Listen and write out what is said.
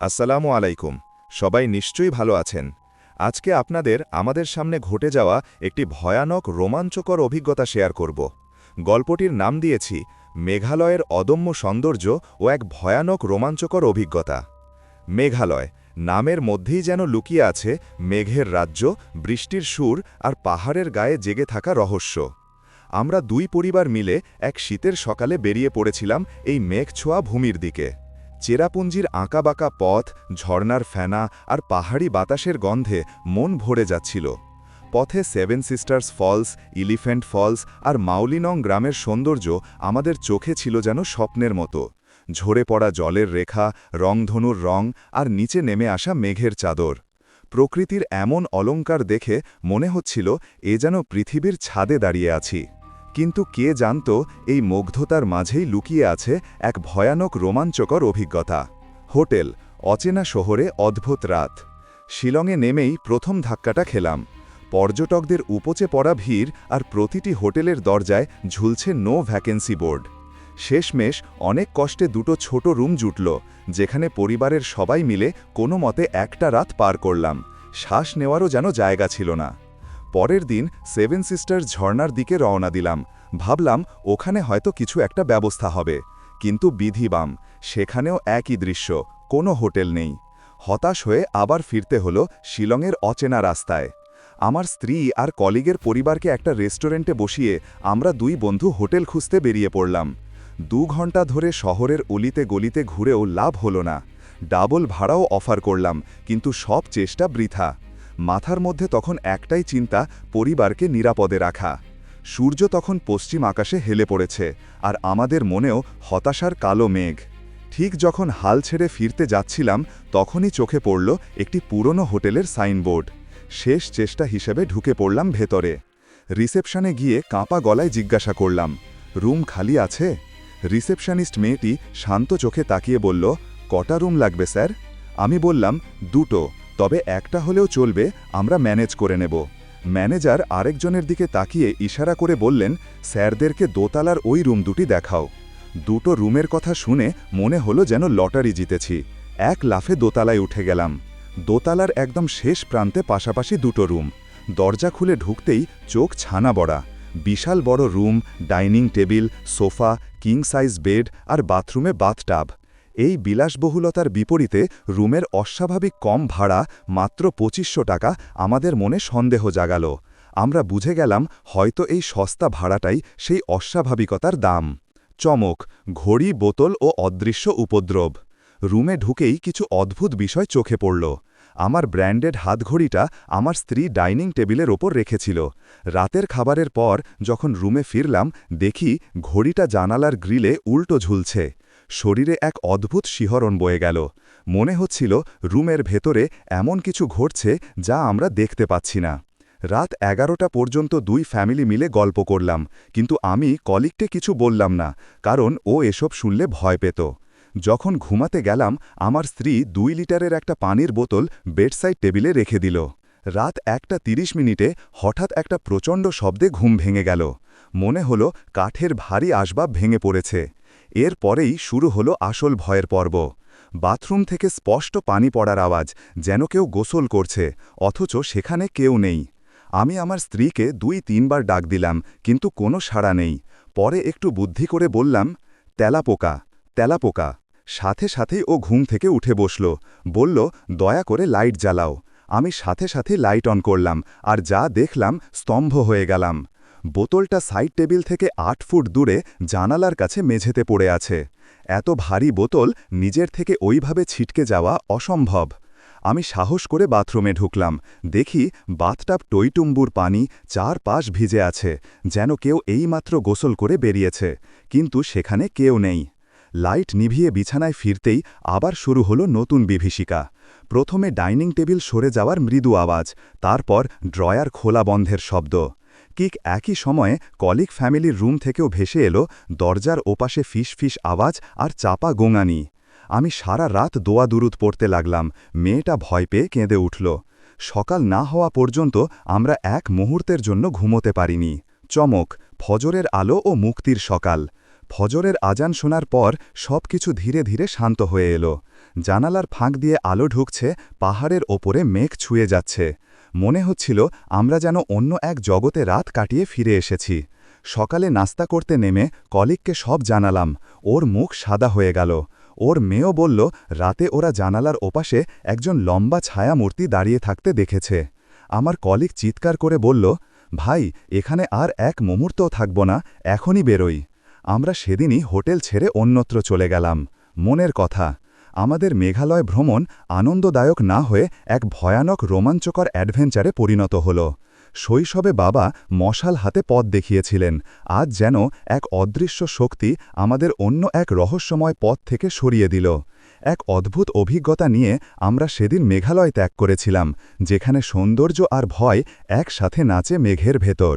আসসালামু আলাইকুম। সবাই নিশ্চয়ই ভালো আছেন। আজকে আপনাদের, আমাদের সামনে ঘটে যাওয়া একটি ভয়ানক রোমাঞ্চকর অভিজ্ঞতা শেয়ার করব। গল্পটির নাম দিয়েছি, মেঘালয়ের অদম্য সৌন্দর্য ও এক ভয়ানক রোমাঞ্চকর অভিজ্ঞতা। মেঘালয়, নামের মধ্যেই যেন লুকিয়ে আছে মেঘের রাজ্য, বৃষ্টির সুর আর পাহাড়ের গায়ে জেগে থাকা রহস্য। আমরা দুই পরিবার মিলে এক শীতের সকালে বেরিয়ে পড়েছিলাম এই মেঘ ছোঁয়া ভূমির দিকে। চেরাপুঞ্জির আঁকাবাঁকা পথ ঝর্নার ফেনা আর পাহাড়ি বাতাসের গন্ধে মন ভরে যাচ্ছিল। পথে seven sisters falls, elephant falls আর মাউলিনং গ্রামের সৌন্দর্য আমাদের চোখে ছিল যেন স্বপ্নের মতো। ঝরে পড়া জলের রেখা, রংধনুর রং আর নিচে নেমে আসা মেঘের চাদর। প্রকৃতির এমন অলঙ্কার দেখে মনে হচ্ছিল এ যেন পৃথিবীর ছাদে দাঁড়িয়ে আছি। কিন্তু কে জানত এই মুগ্ধতার মাঝেই লুকিয়ে আছে এক ভয়ানক রোমাঞ্চকর অভিজ্ঞতা। হোটেল, অচেনা শহরে অদ্ভুত রাত। শিলংয়ে নেমেই প্রথম ধাক্কাটা খেলাম। পর্যটকদের উপচে পড়া ভিড় আর প্রতিটি হোটেলের দরজায় ঝুলছে নো ভ্যাকেন্সি বোর্ড। শেষমেশ অনেক কষ্টে দুটো ছোট রুম জুটল, যেখানে পরিবারের সবাই মিলে কোনো মতে একটা রাত পার করলাম। শ্বাস নেওয়ারও যেন জায়গা ছিল না। পরের দিন সেভেন সিস্টার ঝর্নার দিকে রওনা দিলাম। ভাবলাম, ওখানে হয়তো কিছু একটা ব্যবস্থা হবে। কিন্তু বিধিবাম, সেখানেও একই দৃশ্য, কোনো হোটেল নেই। হতাশ হয়ে আবার ফিরতে হলো শিলংয়ের অচেনা রাস্তায়। আমার স্ত্রী আর কলিগের পরিবারকে একটা রেস্টুরেন্টে বসিয়ে আমরা দুই বন্ধু হোটেল খুঁজতে বেরিয়ে পড়লাম। দু ঘণ্টা ধরে শহরের অলিতে গলিতে ঘুরেও লাভ হলো না। ডাবল ভাড়াও অফার করলাম, কিন্তু সব চেষ্টা বৃথা। মাথার মধ্যে তখন একটাই চিন্তা পরিবারকে নিরাপদে রাখা। সূর্য তখন পশ্চিম আকাশে হেলে পড়েছে, আর আমাদের মনেও হতাশার কালো মেঘ। ঠিক যখন হাল ছেড়ে ফিরতে যাচ্ছিলাম, তখনই চোখে পড়ল একটি পুরনো হোটেলের সাইনবোর্ড। শেষ চেষ্টা হিসেবে ঢুকে পড়লাম ভেতরে। রিসেপশনে গিয়ে কাঁপা গলায় জিজ্ঞাসা করলাম, রুম খালি আছে? রিসেপশনিস্ট মেয়েটি শান্ত চোখে তাকিয়ে বলল, কটা রুম লাগবে, স্যার? আমি বললাম, দুটো। তবে একটা হলেও চলবে, আমরা ম্যানেজ করে নেব। ম্যানেজার আরেকজনের দিকে তাকিয়ে ইশারা করে বললেন, স্যারদেরকে দোতলার ওই রুম দুটি দেখাও। দুটো রুমের কথা শুনে মনে হলো যেন লটারি জিতেছি। এক লাফে দোতলায় উঠে গেলাম। দোতলার একদম শেষ প্রান্তে পাশাপাশি দুটো রুম। দরজা খুলে ঢুকতেই চোখ ছানা বড়া। বিশাল বড় room, dining table, sofa king size bed আর বাথরুমে বাথটাব। এই বিলাসবহুলতার বিপরীতে রুমের অস্বাভাবিক কম ভাড়া মাত্র পঁচিশশো টাকা আমাদের মনে সন্দেহ জাগাল। আমরা বুঝে গেলাম হয়তো এই সস্তা ভাড়াটাই সেই অস্বাভাবিকতার দাম। চমক, ঘড়ি, বোতল ও অদৃশ্য উপদ্রব। রুমে ঢুকেই কিছু অদ্ভুত বিষয় চোখে পড়ল। আমার ব্র্যান্ডেড হাতঘড়িটা আমার স্ত্রী ডাইনিং টেবিলের ওপর রেখেছিল। রাতের খাবারের পর যখন রুমে ফিরলাম, দেখি ঘড়িটা জানালার গ্রিলে উল্টো ঝুলছে। শরীরে এক অদ্ভুত শিহরণ বয়ে গেল। মনে হচ্ছিল রুমের ভেতরে এমন কিছু ঘটছে যা আমরা দেখতে পাচ্ছি না। রাত এগারোটা পর্যন্ত দুই ফ্যামিলি মিলে গল্প করলাম, কিন্তু আমি কলিকটে কিছু বললাম না, কারণ ও এসব শুনলে ভয় পেত। যখন ঘুমাতে গেলাম, আমার স্ত্রী দুই লিটারের একটা পানির বোতল বেডসাইড টেবিলে রেখে দিল। রাত একটা তিরিশ মিনিটে হঠাৎ একটা প্রচণ্ড শব্দে ঘুম ভেঙে গেল। মনে হলো কাঠের ভারী আসবাব ভেঙে পড়েছে। এর পরেই শুরু হলো আসল ভয়ের পর্ব। বাথরুম থেকে স্পষ্ট পানি পড়ার আওয়াজ, যেন কেউ গোসল করছে, অথচ সেখানে কেউ নেই। আমি আমার স্ত্রীকে দুই তিনবার ডাক দিলাম, কিন্তু কোনো সাড়া নেই। পরে একটু বুদ্ধি করে বললাম তেলাপোকা তেলাপোকা সাথে সাথেই ও ঘুম থেকে উঠে বসল। বলল, দয়া করে লাইট জ্বালাও। আমি সাথে সাথে লাইট অন করলাম, আর যা দেখলাম স্তম্ভ হয়ে গেলাম। বোতলটা সাইড টেবিল থেকে আট ফুট দূরে জানালার কাছে মেঝেতে পড়ে আছে। এত ভারী বোতল নিজের থেকে ওইভাবে ছিটকে যাওয়া অসম্ভব। আমি সাহস করে বাথরুমে ঢুকলাম। দেখি বাথটাব টইটুম্বুর পানি চার পাশ ভিজে আছে, যেন কেউ এইমাত্র গোসল করে বেরিয়েছে, কিন্তু সেখানে কেউ নেই। লাইট নিভিয়ে বিছানায় ফিরতেই আবার শুরু হলো নতুন বিভীষিকা। প্রথমে ডাইনিং টেবিল সরে যাওয়ার মৃদু আওয়াজ, তারপর ড্রয়ার খোলা বন্ধের শব্দ। কিক একই সময়ে কলিক ফ্যামিলির রুম থেকেও ভেসে এলো দরজার ওপাশে ফিস ফিস আওয়াজ আর চাপা গোঙানি। আমি সারা রাত দোয়া দুরুদ পড়তে লাগলাম, মেয়েটা ভয় পেয়ে কেঁদে উঠল। সকাল না হওয়া পর্যন্ত আমরা এক মুহূর্তের জন্য ঘুমোতে পারিনি। চমক, ফজরের আলো ও মুক্তির সকাল। ফজরের আজান শোনার পর সব কিছু ধীরে ধীরে শান্ত হয়ে এলো। জানালার ফাঁক দিয়ে আলো ঢুকছে, পাহাড়ের ওপরে মেঘ ছুঁয়ে যাচ্ছে। মনে হচ্ছিল আমরা যেন অন্য এক জগতে রাত কাটিয়ে ফিরে এসেছি। সকালে নাস্তা করতে নেমে কলিককে সব জানালাম। ওর মুখ সাদা হয়ে গেল। ওর মেয়েও বলল, রাতে ওরা জানালার ওপাশে একজন লম্বা ছায়ামূর্তি দাঁড়িয়ে থাকতে দেখেছে। আমার কলিক চিৎকার করে বলল, ভাই, এখানে আর এক মুহূর্তও থাকব না, এখনই বেরোই। আমরা সেদিনই হোটেল ছেড়ে অন্যত্র চলে গেলাম। মনের কথা। আমাদের মেঘালয় ভ্রমণ আনন্দদায়ক না হয়ে এক ভয়ানক রোমাঞ্চকর অ্যাডভেঞ্চারে পরিণত হল। শৈশবে বাবা মশাল হাতে পথ দেখিয়েছিলেন। আজ যেন এক অদৃশ্য শক্তি আমাদের অন্য এক রহস্যময় পথ থেকে সরিয়ে দিল। এক অদ্ভুত অভিজ্ঞতা নিয়ে আমরা সেদিন মেঘালয় ত্যাগ করেছিলাম, যেখানে সৌন্দর্য আর ভয় একসাথে নাচে মেঘের ভেতর।